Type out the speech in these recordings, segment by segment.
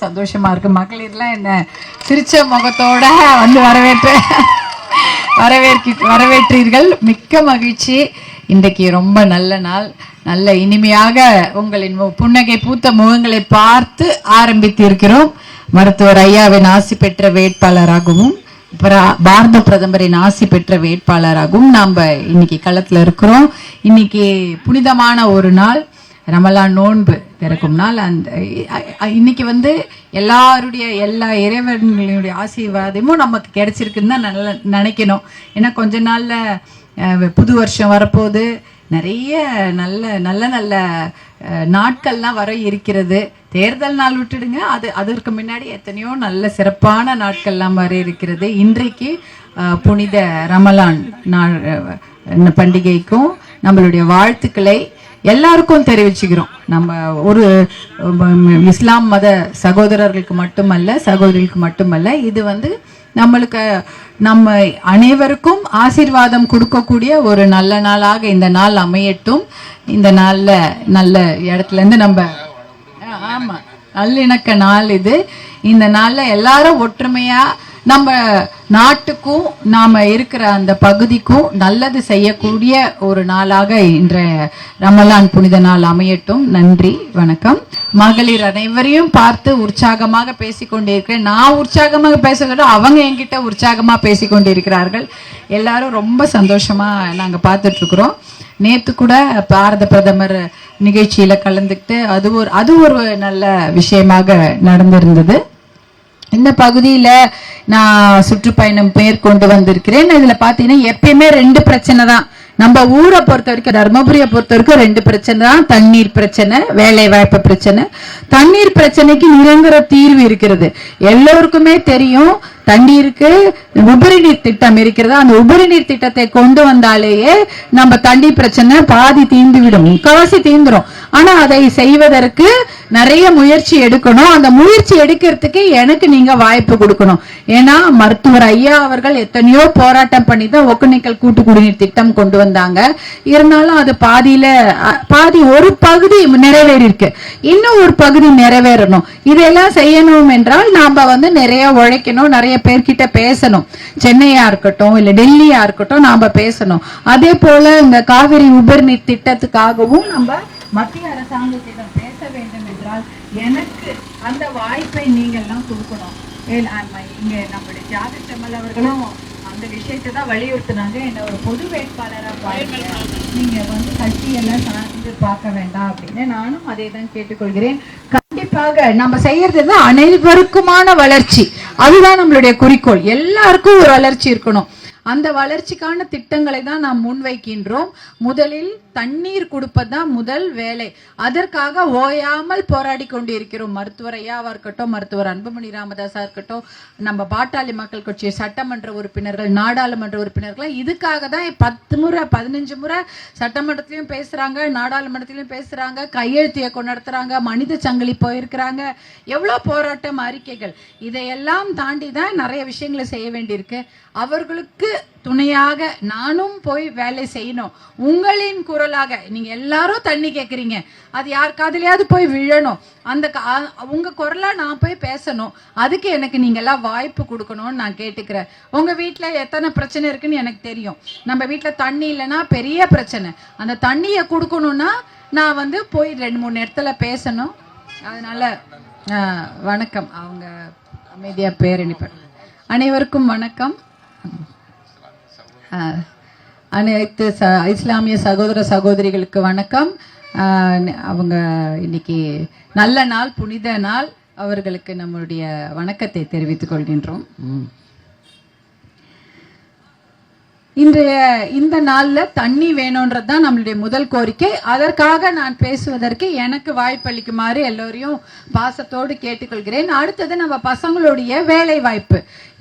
சந்தோஷமா இருக்கு. மகளிர்லாம் என்ன சிரிச்ச முகத்தோட வந்து வரவேற்று வரவேற்கி வரவேற்றீர்கள். மிக்க மகிழ்ச்சி. இன்றைக்கு ரொம்ப நல்ல நாள். நல்ல இனிமையாக உங்களின் மு- புன்னகை பூத்த முகங்களை பார்த்து ஆரம்பித்திருக்கிறோம். மருத்துவர் ஐயாவின் ஆசி பெற்ற வேட்பாளராகவும் பாரத பிரதமரின் ஆசி பெற்ற வேட்பாளராகவும் நாம் இன்னைக்கு களத்தில் இருக்கிறோம். இன்னைக்கு புனிதமான ஒரு நாள். ரமலான் நோன்பு திறக்கும் நாள். அந்த இன்னைக்கு வந்து எல்லாருடைய எல்லா இறைவன்களுடைய ஆசீர்வாதமும் நமக்கு கிடைச்சிருக்குன்னு தான் நல்ல நினைக்கணும். ஏன்னா கொஞ்ச நாளில் புது வருஷம் வரப்போகுது. நிறைய நல்ல நல்ல நல்ல நாட்கள்லாம் வர இருக்கிறது. தேர்தல் நாள் விட்டுடுங்க. அது அதற்கு முன்னாடி எத்தனையோ நல்ல சிறப்பான நாட்கள்லாம் வர இருக்கிறது. இன்றைக்கு புனித ரமலான் நாள் பண்டிகைக்கும் நம்மளுடைய வாழ்த்துக்களை எல்லாருக்கும் தெரிவிச்சுக்கிறோம். நம்ம ஒரு இஸ்லாம் மத சகோதரர்களுக்கு மட்டுமல்ல சகோதரிகளுக்கு மட்டுமல்ல இது வந்து நம்மளுக்கு நம்ம அனைவருக்கும் ஆசீர்வாதம் கொடுக்கக்கூடிய ஒரு நல்ல நாளாக இந்த நாள் அமையட்டும். இந்த நாளில் நல்ல இடத்துல இருந்து நம்ம ஆமாம் நல்லிணக்க நாள் இது. இந்த நாளில் எல்லாரும் ஒற்றுமையாக நம்ம நாட்டுக்கும் நாம இருக்கிற அந்த பகுதிக்கும் நல்லது செய்யக்கூடிய ஒரு நாளாக இன்றைய ரமலான் புனித நாள் அமையட்டும். நன்றி வணக்கம். மகளிர் அனைவரையும் பார்த்து உற்சாகமாக பேசிக்கொண்டிருக்கிறேன். நான் உற்சாகமாக பேசுகிறோம் அவங்க என்கிட்ட உற்சாகமாக பேசிக்கொண்டிருக்கிறார்கள். எல்லாரும் ரொம்ப சந்தோஷமா நாங்கள் பார்த்துட்டு இருக்கிறோம் நேத்து கூட பாரத பிரதமர் நிகழ்ச்சியில கலந்துக்கிட்டு அது ஒரு அது ஒரு நல்ல விஷயமாக நடந்திருந்தது. இந்த பகுதியில நான் சுற்றுப்பயணம் மேற்கொண்டு வந்திருக்கிறேன். இதுல பாத்தீங்கன்னா எப்பயுமே ரெண்டு பிரச்சனை தான். நம்ம ஊரை பொறுத்த வரைக்கும் தர்மபுரியை பொறுத்த வரைக்கும் ரெண்டு பிரச்சனை தான். தண்ணீர் பிரச்சனை வேலை வாய்ப்பு பிரச்சனை. தண்ணீர் பிரச்சனைக்கு நிரந்தர தீர்வு இருக்கிறது. எல்லோருக்குமே தெரியும் தண்ணீருக்கு உபரி நீர் திட்டம் இருக்கிறது? அந்த உபரி நீர் திட்டத்தை கொண்டு வந்தாலேயே நம்ம தண்ணி பிரச்சனை பாதி தீர்ந்து விடும் முக்காவாசி தீந்துரும் ஆனா அதை செய்வதற்கு நிறைய முயற்சி எடுக்கணும். அந்த முயற்சி எடுக்கிறதுக்கு எனக்கு நீங்க வாய்ப்பு கொடுக்கணும். ஏன்னா மருத்துவர் ஐயா அவர்கள் எத்தனையோ போராட்டம் பண்ணி தான் ஒக்கனிக்கல் கூட்டு குடிநீர் திட்டம் கொண்டு வந்தாங்க. இருந்தாலும் அது பாதியில பாதி ஒரு பகுதி நிறைவேறி இருக்கு இன்னும் ஒரு பகுதி நிறைவேறணும். இதெல்லாம் செய்யணும் என்றால் நாம வந்து நிறைய உழைக்கணும் நிறைய பேர்கிட்ட பேசணும். சென்னையா இருக்கட்டும் இல்ல டெல்லியா இருக்கட்டும் நாம பேசணும். அதே போல இந்த காவிரி உபர்நீர் திட்டத்துக்காகவும் நம்ம மத்திய அரசாங்கத்திடம் பேச வேண்டும் என்றால் எனக்கு அந்த வாய்ப்பை நீங்கள்லாம் கொடுக்கணும். ஏன் இங்க நம்முடைய ஜாதி செம்மல் அவர்களும் அந்த விஷயத்தை தான் வலியுறுத்தினாங்க. என்ன ஒரு பொது வேட்பாளராக பாருங்க. நீங்க வந்து கட்சியெல்லாம் சார்ந்து பார்க்க வேண்டாம் அப்படின்னு நானும் அதை தான் கேட்டுக்கொள்கிறேன். கண்டிப்பாக நம்ம செய்யறது தான் அனைவருக்குமான வளர்ச்சி. அதுதான் நம்மளுடைய குறிக்கோள். எல்லாருக்கும் ஒரு வளர்ச்சி இருக்கணும். அந்த வளர்ச்சிக்கான திட்டங்களை தான் நாம் முன்வைக்கின்றோம். முதலில் தண்ணீர் கொடுப்பதுதான் முதல் வேலை. அதற்காக ஓயாமல் போராடி கொண்டிருக்கிறோம். மருத்துவர் ஐயாவா இருக்கட்டும் மருத்துவர் அன்புமணி ராமதாஸா இருக்கட்டும் நம்ம பாட்டாளி மக்கள் கட்சி சட்டமன்ற உறுப்பினர்கள் நாடாளுமன்ற உறுப்பினர்கள் இதுக்காக தான் பத்து முறை பதினஞ்சு முறை சட்டமன்றத்திலையும் பேசுறாங்க நாடாளுமன்றத்திலையும் பேசுறாங்க கையெழுத்து இயக்கம் நடத்துறாங்க மனித சங்கிலி போயிருக்கிறாங்க. எவ்வளவு போராட்டம் அறிக்கைகள். இதையெல்லாம் தாண்டி தான் நிறைய விஷயங்களை செய்ய வேண்டியிருக்கு. அவர்களுக்கு துணையாக நானும் போய் வேலை செய்யணும். உங்களின் குரலாக நீங்க எல்லாரும் தண்ணி கேட்குறீங்க அது யார் காதலையாவது போய் விழணும். அந்த கா- உங்க குரலா நான் போய் பேசணும். அதுக்கு எனக்கு நீங்க எல்லாம் வாய்ப்பு கொடுக்கணும்னு நான் கேட்டுக்கிறேன். உங்க வீட்டுல எத்தனை பிரச்சனை இருக்குன்னு எனக்கு தெரியும். நம்ம வீட்டுல தண்ணி இல்லைன்னா பெரிய பிரச்சனை. அந்த தண்ணியை கொடுக்கணும்னா நான் வந்து போய் ரெண்டு மூணு இடத்துல பேசணும். அதனால வணக்கம். அவங்க அமைதியா பேரணிப்பேன் அனைவருக்கும் வணக்கம். அனைத்து ச இஸ்லாமிய சகோதர சகோதரிகளுக்கு வணக்கம். அவங்க இன்னைக்கு நல்ல நாள் புனித நாள். அவர்களுக்கு நம்மளுடைய வணக்கத்தை தெரிவித்துக் கொள்கின்றோம். ம். இன்றைய இந்த நாளில் தண்ணி வேணுன்றது தான் நம்மளுடைய முதல் கோரிக்கை. அதற்காக நான் பேசுவதற்கு எனக்கு வாய்ப்பளிக்குமாறு எல்லோரையும் பாசத்தோடு கேட்டுக்கொள்கிறேன். அடுத்தது நம்ம பசங்களுடைய வேலை வாய்ப்பு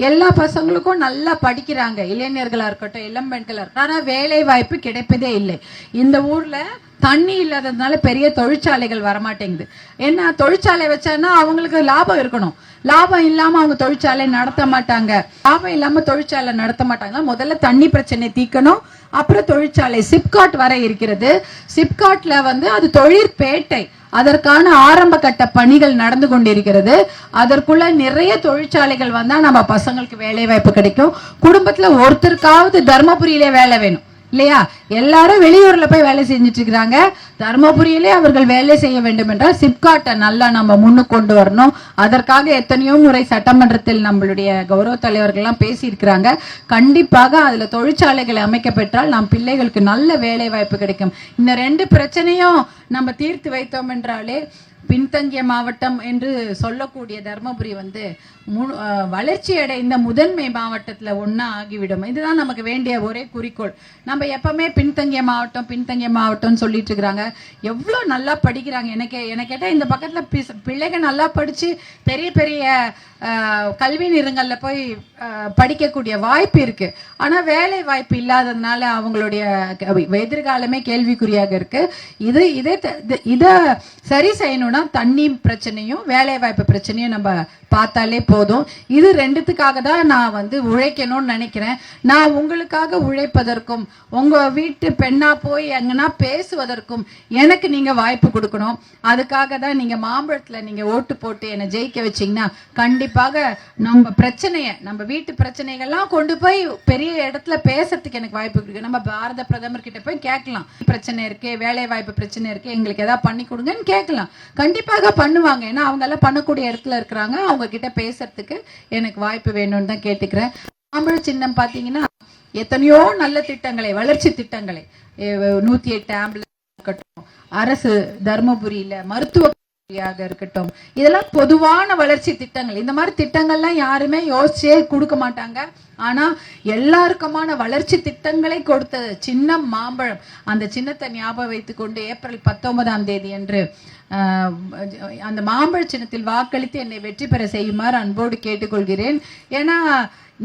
எல்லா பசங்களுக்கும் நல்லா படிக்கிறாங்க. இளைஞர்களாக இருக்கட்டும் இளம் பெண்களாக இருக்கட்டும். ஆனால் வேலை வாய்ப்பு கிடைப்பதே இல்லை. இந்த ஊரில் தண்ணி இல்லாததுனால பெரிய தொழிற்சாலைகள் வரமாட்டேங்குது. ஏன்னா தொழிற்சாலை வச்சான்னா அவங்களுக்கு லாபம் இருக்கணும். லாபம் இல்லாம அவங்க தொழிற்சாலை நடத்த மாட்டாங்க. லாபம் இல்லாம தொழிற்சாலை நடத்த மாட்டாங்க முதல்ல தண்ணி பிரச்சனை தீக்கணும் அப்புறம் தொழிற்சாலை. சிப்காட் வர இருக்கிறது. சிப்காட்ல வந்து அது தொழிற்பேட்டை. அதற்கான ஆரம்ப கட்ட பணிகள் நடந்து கொண்டிருக்கிறது. அதற்குள்ள நிறைய தொழிற்சாலைகள் வந்தா நம்ம பசங்களுக்கு வேலை வாய்ப்பு கிடைக்கும். குடும்பத்துல ஒருத்தருக்காவது தர்மபுரியிலே வேலை வேணும். இல்லையா? எல்லாரும் வெளியூர்ல போய் வேலை செஞ்சுட்டு இருக்கிறாங்க. தர்மபுரியிலே அவர்கள் வேலை செய்ய வேண்டும் என்றால் சிப்காட்டை நல்லா நம்ம முன்னுக்கு கொண்டு வரணும். அதற்காக எத்தனையோ முறை சட்டமன்றத்தில் நம்மளுடைய கௌரவ தலைவர்கள்லாம் பேசியிருக்கிறாங்க. கண்டிப்பாக அதுல தொழிற்சாலைகளை அமைக்கப்பெற்றால் நம் பிள்ளைகளுக்கு நல்ல வேலை வாய்ப்பு கிடைக்கும். இந்த ரெண்டு பிரச்சனையும் நம்ம தீர்த்து வைத்தோம் என்றாலே பின்தங்கிய மாவட்டம் என்று சொல்லக்கூடிய தர்மபுரி வந்து மு- வளர்ச்சி அடைந்த முதன்மை மாவட்டத்தில் ஒன்றா ஆகிவிடும். இதுதான் நமக்கு வேண்டிய ஒரே குறிக்கோள். நம்ம எப்பவுமே பின்தங்கிய மாவட்டம் பின்தங்கிய மாவட்டம்னு சொல்லிட்டு இருக்கிறாங்க. எவ்வளோ நல்லா படிக்கிறாங்க. எனக்கு எனக்கு கேட்டால் இந்த பக்கத்தில் பிஸ்- பிள்ளைங்க நல்லா படித்து பெரிய பெரிய கல்வி நிறங்களில் போய் படிக்கக்கூடிய வாய்ப்பு இருக்கு. ஆனால் வேலை வாய்ப்பு இல்லாததுனால அவங்களுடைய எதிர்காலமே கேள்விக்குறியாக இருக்கு. இது இதே த- இது- சரி செய்யணும்னா தண்ணி பிரச்சனையும் வேலை வாய்ப்பு பிரச்சனையும் நம்ம பார்த்தாலே போதும். இது ரெண்டுத்துக்காக தான் நான் வந்து உழைக்கணும்னு நினைக்கிறேன். நான் உங்களுக்காக உழைப்பதற்கும் உங்க வீட்டு பெண்ணா போய் எங்கன்னா பேசுவதற்கும் எனக்கு நீங்க வாய்ப்பு கொடுக்கணும். அதுக்காக தான் நீங்க மாம்பழத்துல நீங்க ஓட்டு போட்டு என்னை ஜெயிக்க வச்சீங்கன்னா கண்டிப்பாக நம்ம பிரச்சனைய நம்ம வீட்டு பிரச்சனைகள்லாம் கொண்டு போய் பெரிய இடத்துல பேசுறதுக்கு எனக்கு வாய்ப்பு கொடுக்கு நம்ம பாரத பிரதமர் கிட்ட போய் கேட்கலாம். பிரச்சனை இருக்கு வேலை வாய்ப்பு பிரச்சனை இருக்கு எங்களுக்கு ஏதாவது பண்ணி கொடுங்கன்னு கேட்கலாம். கண்டிப்பாக பண்ணுவாங்க. ஏன்னா அவங்க எல்லாம் பண்ணக்கூடிய இடத்துல இருக்கிறாங்க. அவங்க கிட்ட பேசுறதுக்கு எனக்கு வாய்ப்பு வேணும்னு தான் கேட்டுக்கிறேன். மாம்பழ சின்னம் பாத்தீங்கன்னா எத்தனையோ நல்ல திட்டங்களை வளர்ச்சி திட்டங்களை நூத்தி எட்டு ஆம்புலன்ஸ் இருக்கட்டும் அரசு தர்மபுரியில மருத்துவ இருக்கட்டும். இதெல்லாம் பொதுவான வளர்ச்சி திட்டங்கள். இந்த மாதிரி திட்டங்கள்லாம் யாருமே யோசிச்சே கொடுக்க மாட்டாங்க. ஆனா எல்லாருக்குமான வளர்ச்சி திட்டங்களை கொடுத்த சின்னம் மாம்பழம். அந்த சின்னத்தை ஞாபகம் வைத்துக்கொண்டு ஏப்ரல் பத்தொன்பதாம் தேதி அன்று அந்த மாம்பழ சின்னத்தில் வாக்களித்து என்னை வெற்றி பெற செய்யுமாறு அன்போடு கேட்டுக்கொள்கிறேன். ஏன்னா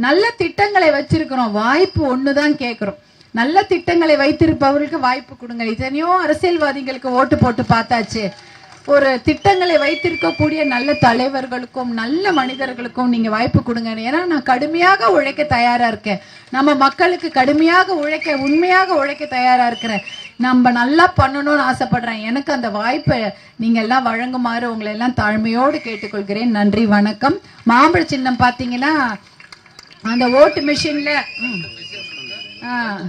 நல்ல திட்டங்களை வச்சிருக்கிறோம். வாய்ப்பு ஒண்ணுதான் கேட்கிறோம் நல்ல திட்டங்களை வைத்திருப்பவர்களுக்கு வாய்ப்பு கொடுங்க. எத்தனையோ அரசியல்வாதிகளுக்கு ஓட்டு போட்டு பார்த்தாச்சு. ஒரு திட்டங்களை வைத்திருக்கக்கூடிய நல்ல தலைவர்களுக்கும் நல்ல மனிதர்களுக்கும் நீங்க வாய்ப்பு கொடுங்க. ஏன்னா நான் கடுமையாக உழைக்க தயாரா இருக்கேன். நம்ம மக்களுக்கு கடுமையாக உழைக்க உண்மையாக உழைக்க தயாரா இருக்கிறேன். நம்ம நல்லா பண்ணணும்னு ஆசைப்படுறேன். எனக்கு அந்த வாய்ப்பை நீங்க எல்லாம் வழங்குமாறு உங்களை எல்லாம் தாழ்மையோடு கேட்டுக்கொள்கிறேன். நன்றி வணக்கம். மாம்பழ சின்னம் பாத்தீங்கன்னா அந்த ஓட்டு மிஷின்ல ம். ஆ.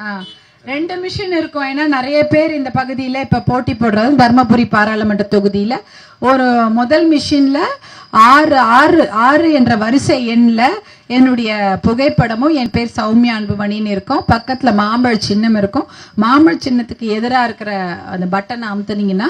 ஆ. ரெண்டு மிஷின் இருக்கும். ஏன்னா நிறைய பேர் இந்த பகுதியில் இப்போ போட்டி போடுறது தர்மபுரி பாராளுமன்ற தொகுதியில் ஒரு முதல் மிஷினில் ஆறு ஆறு ஆறு என்ற வரிசை எண்ணில் என்னுடைய புகைப்படமும் என் பேர் சௌமியா அன்புமணின்னு இருக்கும். பக்கத்தில் மாம்பழ சின்னம் இருக்கும். மாம்பழ சின்னத்துக்கு எதிராக இருக்கிற அந்த பட்டனை அமுத்துனீங்கன்னா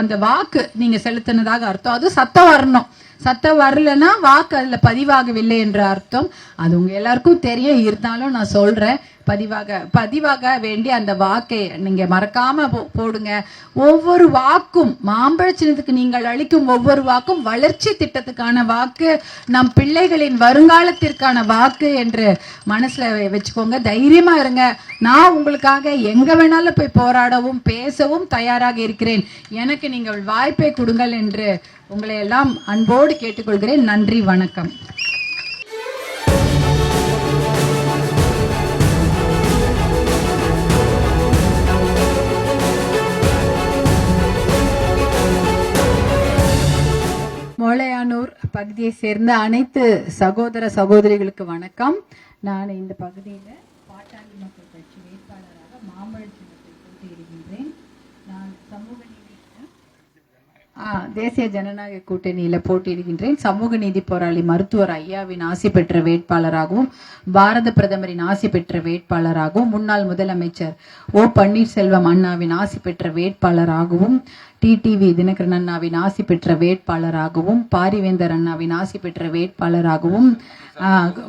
அந்த வாக்கு நீங்கள் செலுத்தினதாக அர்த்தம். அது சத்தம் வரணும். சத்தம் வரலன்னா வாக்கு அதில் பதிவாகவில்லை என்ற அர்த்தம். அது உங்கள் எல்லாருக்கும் தெரியும். இருந்தாலும் நான் சொல்கிறேன் பதிவாக பதிவாக வேண்டிய அந்த வாக்கை நீங்க மறக்காம போ- போடுங்க. ஒவ்வொரு வாக்கும் மாம்பழ சின்னத்துக்கு நீங்கள் அளிக்கும் ஒவ்வொரு வாக்கும் வளர்ச்சி திட்டத்துக்கான வாக்கு நம் பிள்ளைகளின் வருங்காலத்திற்கான வாக்கு என்று மனசுல வச்சுக்கோங்க. தைரியமா இருங்க. நான் உங்களுக்காக எங்க வேணாலும் போய் போராடவும் பேசவும் தயாராக இருக்கிறேன். எனக்கு நீங்கள் வாய்ப்பை கொடுங்கள் என்று உங்களை எல்லாம் அன்போடு கேட்டுக்கொள்கிறேன். நன்றி வணக்கம். மோளையானூர் பகுதியை சேர்ந்த அனைத்து சகோதர சகோதரிகளுக்கு வணக்கம். நான் இந்த பகுதியில் பாட்டாளி மக்கள் கட்சி வேட்பாளராக மாம்பழ சின்னத்தில் போட்டியிடுகின்றேன் நான் சமூக நீதி ஆ, தேசிய ஜனநாயக கூட்டணியில் போட்டியிடுகின்றேன். சமூக நீதி போராளி மருத்துவர் ஐயாவின் ஆசி பெற்ற வேட்பாளராகவும் பாரத பிரதமரின் ஆசி பெற்ற வேட்பாளராகவும் முன்னாள் முதலமைச்சர் ஓ பன்னீர்செல்வம் அண்ணாவின் ஆசி பெற்ற வேட்பாளராகவும் டிடிவி தினகரன் அண்ணாவின் ஆசி பெற்ற வேட்பாளராகவும் பாரிவேந்தர் அண்ணாவின் ஆசி பெற்ற வேட்பாளராகவும்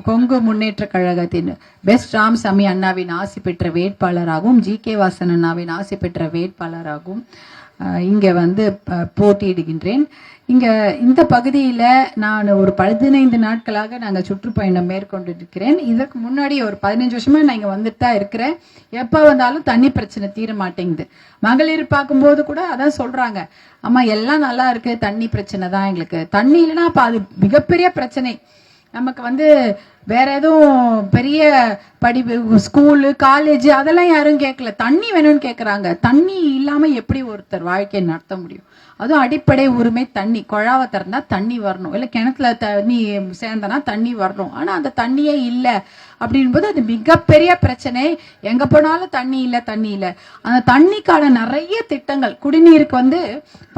கொங்கு முன்னேற்ற கழகத்தின் பெஸ்ட் ராம்சாமி அண்ணாவின் ஆசி பெற்ற வேட்பாளராகவும் ஜி கே வாசன் அண்ணாவின் ஆசி பெற்ற வேட்பாளராகவும் இங்க வந்து போட்டியிடுகின்றேன். இங்க இந்த பகுதியில நான் ஒரு பதினைந்து நாட்களாக நாங்க சுற்றுப்பயணம் மேற்கொண்டிருக்கிறேன். இதற்கு முன்னாடி ஒரு பதினஞ்சு வருஷமா நான் இங்க வந்துட்டு தான் இருக்கிறேன். எப்ப வந்தாலும் தண்ணி பிரச்சனை தீர மாட்டேங்குது. மகளிர் பார்க்கும்போது கூட அதான் சொல்றாங்க. அம்மா எல்லாம் நல்லா இருக்கு. தண்ணி பிரச்சனை தான் எங்களுக்கு. தண்ணி இல்லைன்னா அப்போ அது மிகப்பெரிய பிரச்சனை. நமக்கு வந்து வேற எதுவும் பெரிய படிப்பு ஸ்கூலு காலேஜ் அதெல்லாம் யாரும் கேட்கல தண்ணி வேணும்னு கேட்குறாங்க தண்ணி இல்லாமல் எப்படி ஒருத்தர் வாழ்க்கையை நடத்த முடியும்? அதுவும் அடிப்படை உரிமை தண்ணி. குழாவை திறந்தா தண்ணி வரணும். இல்லை கிணத்துல தண்ணி சேர்ந்தனா தண்ணி வரணும். ஆனால் அந்த தண்ணியே இல்லை அப்படின்போது அது மிகப்பெரிய பிரச்சனை. எங்கே போனாலும் தண்ணி இல்லை தண்ணி இல்லை. அந்த தண்ணிக்கான நிறைய திட்டங்கள். குடிநீருக்கு வந்து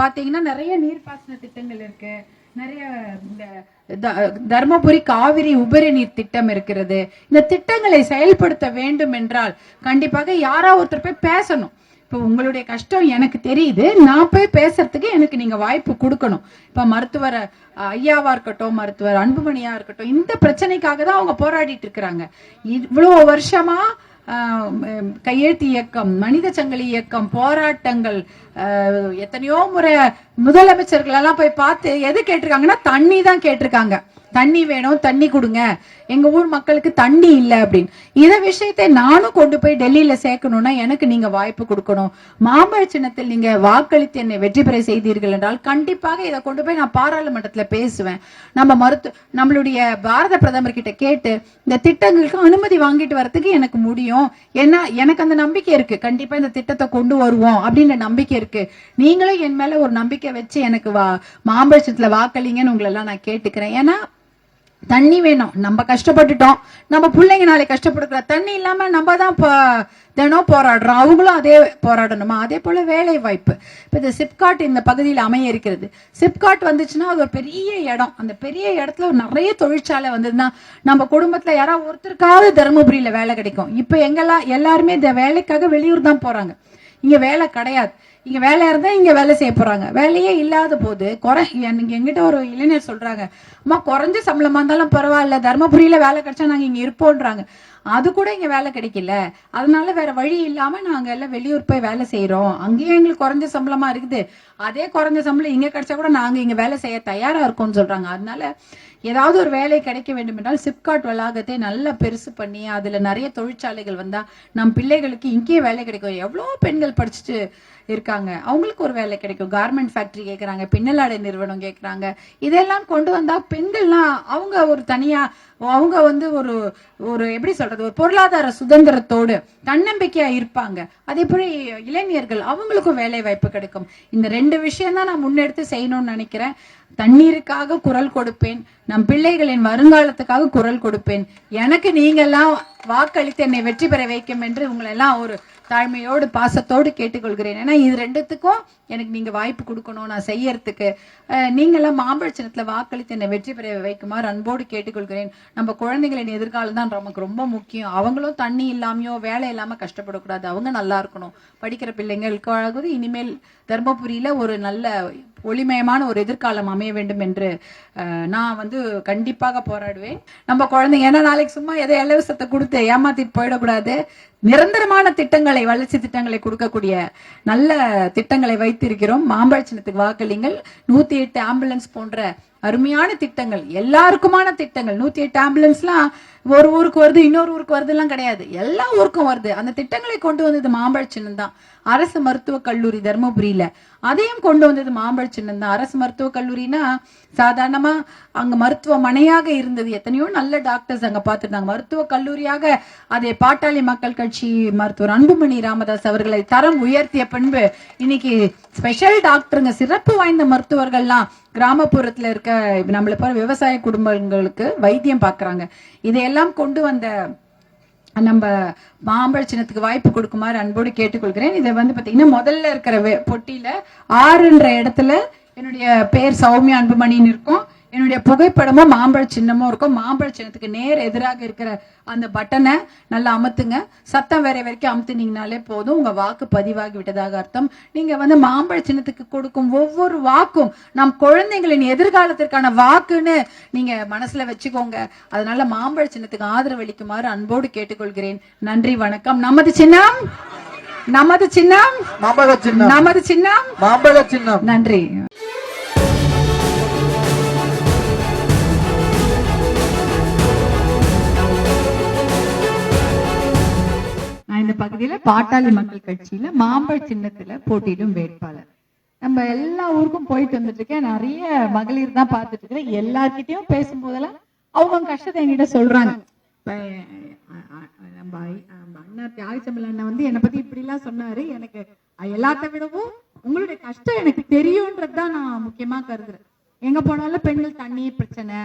பார்த்தீங்கன்னா நிறைய நீர்ப்பாசன திட்டங்கள் இருக்குது நிறைய இந்த தர்மபுரி காவிரி உபரி நீர் திட்டம் இருக்கிறது. இந்த திட்டங்களை செயல்படுத்த வேண்டும் என்றால் கண்டிப்பாக யாரா ஒருத்தர் போய் பேசணும். இப்போ உங்களுடைய கஷ்டம் எனக்கு தெரியுது. நான் போய் பேசுறதுக்கு எனக்கு நீங்க வாய்ப்பு கொடுக்கணும். இப்ப மருத்துவர் ஐயாவா இருக்கட்டும் மருத்துவர் அன்புமணியா இருக்கட்டும் இந்த பிரச்சனைக்காக தான் அவங்க போராடிட்டு இருக்கிறாங்க. இவ்வளவு வருஷமா கையெழுத்து இயக்கம் மனித சங்கிலி இயக்கம் போராட்டங்கள் ஆஹ் எத்தனையோ முறை முதலமைச்சர்கள் எல்லாம் போய் பார்த்து எது கேட்டிருக்காங்கன்னா தண்ணி தான் கேட்டிருக்காங்க. தண்ணி வேணும் தண்ணி கொடுங்க. எங்க ஊர் மக்களுக்கு தண்ணி இல்லை அப்படின்னு. இத விஷயத்தை நானும் கொண்டு போய் டெல்லியில சேர்க்கணும்னா எனக்கு நீங்க வாய்ப்பு கொடுக்கணும். மாம்பழ சின்னத்தில் நீங்க வாக்களித்து என்னை வெற்றி பெற செய்தீர்கள் என்றால் கண்டிப்பாக இதை கொண்டு போய் நான் பாராளுமன்றத்துல பேசுவேன். நம்ம மருத்துவ நம்மளுடைய பாரத பிரதமர் கிட்ட கேட்டு இந்த திட்டங்களுக்கு அனுமதி வாங்கிட்டு வரதுக்கு எனக்கு முடியும். ஏன்னா எனக்கு அந்த நம்பிக்கை இருக்கு. கண்டிப்பா இந்த திட்டத்தை கொண்டு வருவோம் அப்படின்ற நம்பிக்கை இருக்கு. நீங்களும் என் மேல ஒரு நம்பிக்கை வச்சு எனக்கு வா மாம்பழத்துல வாக்களிங்கன்னு உங்களெல்லாம் நான் கேட்டுக்கிறேன். ஏன்னா தண்ணி வேணும். நம்ம கஷ்டப்பட்டுட்டோம். நம்ம பிள்ளைங்க நாளைக்கு கஷ்டப்படுக்கிற தண்ணி இல்லாம நம்ம தான் இப்போ தினம் போராடுறோம். அவங்களும் அதே போராடணுமா? அதே போல வேலை வாய்ப்பு இப்போ இந்த சிப்காட் இந்த பகுதியில் அமைய இருக்கிறது. சிப்காட் வந்துச்சுன்னா அது ஒரு பெரிய இடம். அந்த பெரிய இடத்துல நிறைய தொழிற்சாலை வந்ததுன்னா நம்ம குடும்பத்துல யாராவது ஒருத்தருக்காவது தருமபுரியில வேலை கிடைக்கும். இப்போ எங்கெல்லாம் எல்லாருமே இந்த வேலைக்காக வெளியூர் தான் போறாங்க. இங்க வேலை கிடையாது. இங்க வேலை இருந்தா இங்க வேலை செய்ய போறாங்க. வேலையே இல்லாத போது குறை எனக்கு எங்கிட்ட ஒரு இளைஞர் சொல்றாங்க அம்மா குறைஞ்ச சம்பளமா இருந்தாலும் பரவாயில்ல தர்மபுரியில வேலை கிடைச்சா நாங்க இங்க இருப்போன்றாங்க அது கூட இங்க வேலை கிடைக்கல. அதனால வேற வழி இல்லாம நாங்க எல்லாம் வெளியூர் போய் வேலை செய்யறோம் அங்கேயும் எங்களுக்கு குறைஞ்ச சம்பளமா இருக்குது. அதே குறைஞ்ச சம்பளம் இங்க கிடைச்சா கூட நாங்க இங்க வேலை செய்ய தயாரா இருக்கோம்னு சொல்றாங்க. அதனால ஏதாவது ஒரு வேலை கிடைக்க வேண்டும் என்றால் சிப்காட் வளாகத்தை நல்லா பெருசு பண்ணி அதுல நிறைய தொழிற்சாலைகள் வந்தால் நம் பிள்ளைகளுக்கு இங்கேயே வேலை கிடைக்கும். எவ்வளோ பெண்கள் படிச்சுட்டு இருக்காங்க. அவங்களுக்கு ஒரு வேலை கிடைக்கும். கார்மெண்ட் ஃபேக்டரி கேட்குறாங்க பின்னலாடை நிறுவனம் கேட்குறாங்க இதெல்லாம் கொண்டு வந்தா பெண்கள்லாம் அவங்க ஒரு தனியா அவங்க வந்து ஒரு ஒரு எப்படி சொல்றது ஒரு பொருளாதார சுதந்திரத்தோடு தன்னம்பிக்கையா இருப்பாங்க. அதே போல இளைஞர்கள் அவங்களுக்கும் வேலை வாய்ப்பு கிடைக்கும். இந்த ரெண்டு விஷயம் தான் நான் முன்னெடுத்து செய்யணும்னு நினைக்கிறேன். தண்ணீருக்காக குரல் கொடுப்பேன். நம் பிள்ளைகளின் வருங்காலத்துக்காக குரல் கொடுப்பேன். எனக்கு நீங்க எல்லாம் வாக்களித்து என்னை வெற்றி பெற வைக்கும் என்று உங்களை எல்லாம் ஒரு தாழ்மையோடு பாசத்தோடு கேட்டுக்கொள்கிறேன். ஏன்னா இது ரெண்டுத்துக்கும் எனக்கு நீங்க வாய்ப்பு கொடுக்கணும் நான் செய்யறதுக்கு. நீங்களாம் மாம்பழச்சனத்தில் வாக்களித்து என்னை வெற்றி பெற வைக்குமாறு அன்போடு கேட்டுக்கொள்கிறேன். நம்ம குழந்தைகளின் எதிர்காலம் தான் நமக்கு ரொம்ப முக்கியம். அவங்களும் தண்ணி இல்லாமையோ வேலை இல்லாம கஷ்டப்படக்கூடாது. அவங்க நல்லா இருக்கணும். படிக்கிற பிள்ளைங்களுக்கு அழகுது இனிமேல் தர்மபுரியில் ஒரு நல்ல ஒளிமயமான ஒரு எதிர்காலம் அமைய வேண்டும் என்று நான் வந்து கண்டிப்பாக போராடுவேன். நம்ம குழந்தைங்க ஏன்னா நாளைக்கு சும்மா எதை இலவசத்தை கொடுத்து ஏமாத்திட்டு போயிடக்கூடாது. நிரந்தரமான திட்டங்களை வளர்ச்சி திட்டங்களை கொடுக்கக்கூடிய நல்ல திட்டங்களை வைத்திருக்கிறோம். மாம்பழ சின்னத்துக்கு வாக்களிங்கள். நூத்தி எட்டு ஆம்புலன்ஸ் போன்ற அருமையான திட்டங்கள் எல்லாருக்குமான திட்டங்கள். நூத்தி எட்டு ஆம்புலன்ஸ்லாம் ஒரு ஊருக்கு வருது இன்னொரு ஊருக்கு வருதுலாம் கிடையாது. எல்லா ஊருக்கும் வருது. அந்த திட்டங்களை கொண்டு வந்தது மாம்பழ சின்னம் தான். அரசு மருத்துவக் கல்லூரி தர்மபுரியில. அதையும் கொண்டு வந்தது மாம்பழ சின்னம் தான். அரசு மருத்துவக் கல்லூரினா சாதாரணமா அங்க மருத்துவமனையாக இருந்தது. எத்தனையோ நல்ல டாக்டர்ஸ் அங்க பார்த்துருந்தாங்க. மருத்துவ கல்லூரியாக அதை பாட்டாளி மக்கள் கட்சி மருத்துவர் அன்புமணி ராமதாஸ் அவர்களை தரம் உயர்த்திய பின்பு இன்னைக்கு ஸ்பெஷல் டாக்டருங்க சிறப்பு வாய்ந்த மருத்துவர்கள்லாம் கிராமப்புறத்துல இருக்க நம்மள போல விவசாய குடும்பங்களுக்கு வைத்தியம் பார்க்குறாங்க. இதையெல்லாம் கொண்டு வந்த நம்ம மாம்பழ சின்னத்துக்கு வாய்ப்பு கொடுக்குமாறு அன்போடு கேட்டுக்கொள்கிறேன். இதை வந்து பாத்தீங்கன்னா முதல்ல இருக்கிற பொட்டியில் பொட்டியில ஆறுன்ற இடத்துல என்னுடைய பேர் சௌமியா அன்புமணின்னு இருக்கும் என்னுடைய புகைப்படமும் மாம்பழ சின்னமும் இருக்கும். மாம்பழ சின்னத்துக்கு நேர் எதிராக இருக்கிற அந்த பட்டனை நல்லா அமுத்துங்க சத்தம் வேற வரைக்கும் அமுத்துனீங்கனாலே போதும். உங்க வாக்கு பதிவாகி விட்டதாக அர்த்தம். நீங்க வந்து மாம்பழ சின்னத்துக்கு கொடுக்கும் ஒவ்வொரு வாக்கும் நம் குழந்தைகளின் எதிர்காலத்திற்கான வாக்குன்னு நீங்க மனசுல வச்சுக்கோங்க. அதனால மாம்பழ சின்னத்துக்கு ஆதரவு அளிக்குமாறு அன்போடு கேட்டுக்கொள்கிறேன். நன்றி வணக்கம். நமது சின்னம் நமது சின்னம். மாம்பழ சின்னம். நமது சின்னம். மாம்பழ சின்னம். நன்றி. நான் இந்த பகுதியில பாட்டாளி மக்கள் கட்சியில மாம்பழ சின்னத்துல போட்டியிடும் வேட்பாளர். நம்ம எல்லா ஊருக்கும் போயிட்டு வந்துட்டு இருக்கேன். நிறைய மகளிர் தான் பார்த்துட்டு இருக்கிறேன். எல்லார்கிட்டயும் பேசும்போதெல்லாம் அவங்க கஷ்டத்தை என்கிட்ட சொல்றாங்க. இப்போ நம்ம அண்ணா அண்ணன் வந்து என்னை பத்தி இப்படி எல்லாம் சொன்னாரு. எனக்கு எல்லாத்த விடவும் உங்களுடைய கஷ்டம் எனக்கு தெரியுன்றது தான் நான் முக்கியமா கருதுறேன். எங்க போனாலும் பெண்கள் தண்ணீர் பிரச்சனை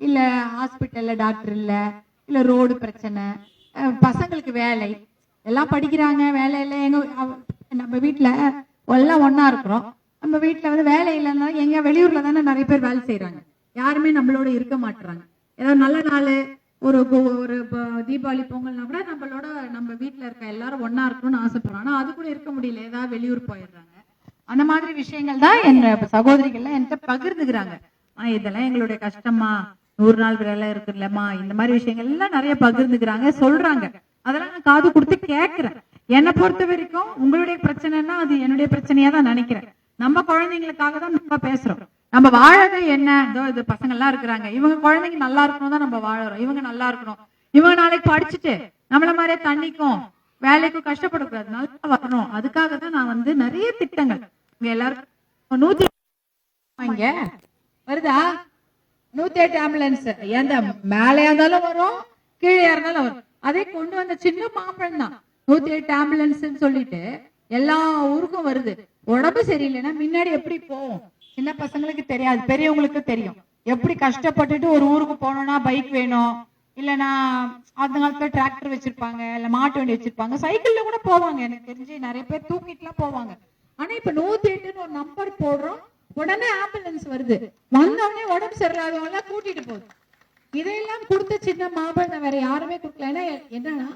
இல்ல ஹாஸ்பிட்டலில் டாக்டர் இல்ல இல்ல ரோடு பிரச்சனை பசங்களுக்கு வேலை எல்லாம் படிக்கிறாங்க வேலை இல்லை எங்க நம்ம வீட்டுல எல்லாம் ஒண்ணா இருக்கிறோம். நம்ம வீட்டுல வந்து வேலை இல்லைன்னா எங்க வெளியூர்ல தானே நிறைய பேர் வேலை செய்யறாங்க யாருமே நம்மளோட இருக்க மாட்டுறாங்க ஏதாவது நல்ல நாள் ஒரு ஒரு தீபாவளி பொங்கல்னா கூட நம்மளோட நம்ம வீட்டில் இருக்க எல்லாரும் ஒண்ணா இருக்கணும்னு ஆசைப்படுறோம். ஆனா அது கூட இருக்க முடியல. ஏதாவது வெளியூர் போயிடுறாங்க. அந்த மாதிரி விஷயங்கள் தான் என் சகோதரிகள்லாம் என்கிட்ட பகிர்ந்துக்கிறாங்க. ஆஹ் இதெல்லாம் எங்களுடைய கஷ்டமா நூறு நாள் வேலை இருக்குல்லம்மா. இந்த மாதிரி விஷயங்கள் எல்லாம் நிறைய பகிர்ந்துக்கிறாங்க சொல்றாங்க. அதெல்லாம் நான் காது கொடுத்து கேட்கிறேன் என்னை பொறுத்த வரைக்கும் உங்களுடைய பிரச்சனைன்னா அது என்னுடைய பிரச்சனையா தான் நினைக்கிறேன். நம்ம குழந்தைங்களுக்காக தான் நம்ம பேசுறோம். நம்ம வாழறது என்ன? இதோ இது பசங்க எல்லாம் இருக்கிறாங்க. இவங்க குழந்தைங்க நல்லா இருக்கணும் தான் நம்ம வாழறோம். இவங்க நல்லா இருக்கணும். இவங்க நாளைக்கு படிச்சுட்டு நம்மள மாதிரியே தண்ணிக்கும் வேலைக்கும் கஷ்டப்படக்கூடாது. நல்லா வரணும். அதுக்காக தான் நான் வந்து நிறைய திட்டங்கள். இங்க எல்லாரும் நூத்தி இங்க வருதா? நூத்தி எட்டு ஆம்புலன்ஸ் எந்த மேலே இருந்தாலும் வரும் கீழே இருந்தாலும் வரும். அதே கொண்டு வந்த சின்ன மாம்பழம் தான். நூத்தி எட்டு ஆம்புலன்ஸ் சொல்லிட்டு எல்லா ஊருக்கும் வருது. உடம்பு சரியில்லைன்னா முன்னாடி எப்படி போகும் சின்ன பசங்களுக்கு தெரியாது பெரியவங்களுக்கு தெரியும். எப்படி கஷ்டப்பட்டுட்டு ஒரு ஊருக்கு போனோம்னா பைக் வேணும் இல்லைன்னா அந்த காலத்துல டிராக்டர் வச்சிருப்பாங்க இல்ல மாட்டு வண்டி வச்சிருப்பாங்க சைக்கிள்ல கூட போவாங்க. எனக்கு தெரிஞ்சு நிறைய பேர் தூக்கிட்டுலாம் போவாங்க. ஆனா இப்ப நூத்தி எட்டுன்னு ஒரு நம்பர் போடுறோம். உடனே ஆம்புலன்ஸ் வருது. வந்தவொடனே உடம்பு சரியில்லாதவங்க எல்லாம் கூட்டிட்டு போகுது. இதையெல்லாம் கொடுத்த சின்ன மாபழம் வேற யாருமே கொடுக்கல. ஏன்னா என்னன்னா